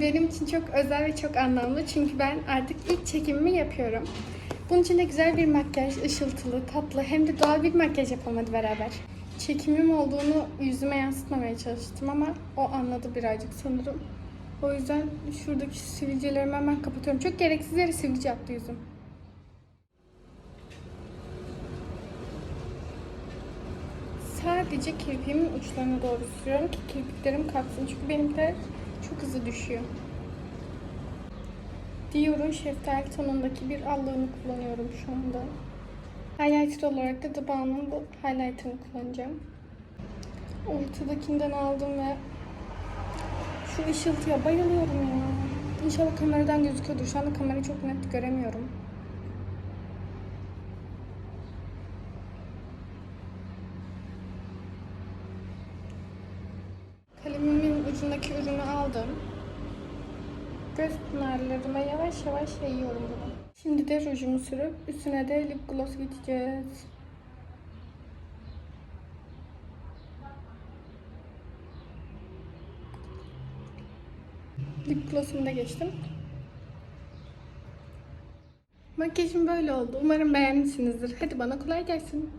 Benim için çok özel ve çok anlamlı çünkü ben artık ilk çekimimi yapıyorum. Bunun için de güzel bir makyaj, ışıltılı, tatlı hem de doğal bir makyaj yapalım hadi beraber. Çekimim olduğunu yüzüme yansıtmamaya çalıştım ama o anladı birazcık sanırım. O yüzden şuradaki sivilcelerimi hemen kapatıyorum. Çok gereksiz yere sivilce yaptı yüzüm. Sadece kirpiğimin uçlarına doğru sürüyorum ki kirpiklerim kalksın. Çünkü benimkiler çok hızlı düşüyor. Dior'un şeftali tonundaki bir allığını kullanıyorum şu anda. Highlighter olarak da The Balm'ın highlighter'ını kullanacağım. Ortadakinden aldım ve şu ışıltıya bayılıyorum ya. İnşallah kameradan gözüküyordur. Şu anda kamerayı çok net göremiyorum. Kalemimin ucundaki ürünü aldım. Göz pınarlarıma yavaş yavaş yayıyorum bunu. Şimdi de rujumu sürüp üstüne de lip gloss geçeceğiz. Lip gloss'umu da geçtim. Makyajım böyle oldu. Umarım beğenmişsinizdir. Hadi bana kolay gelsin.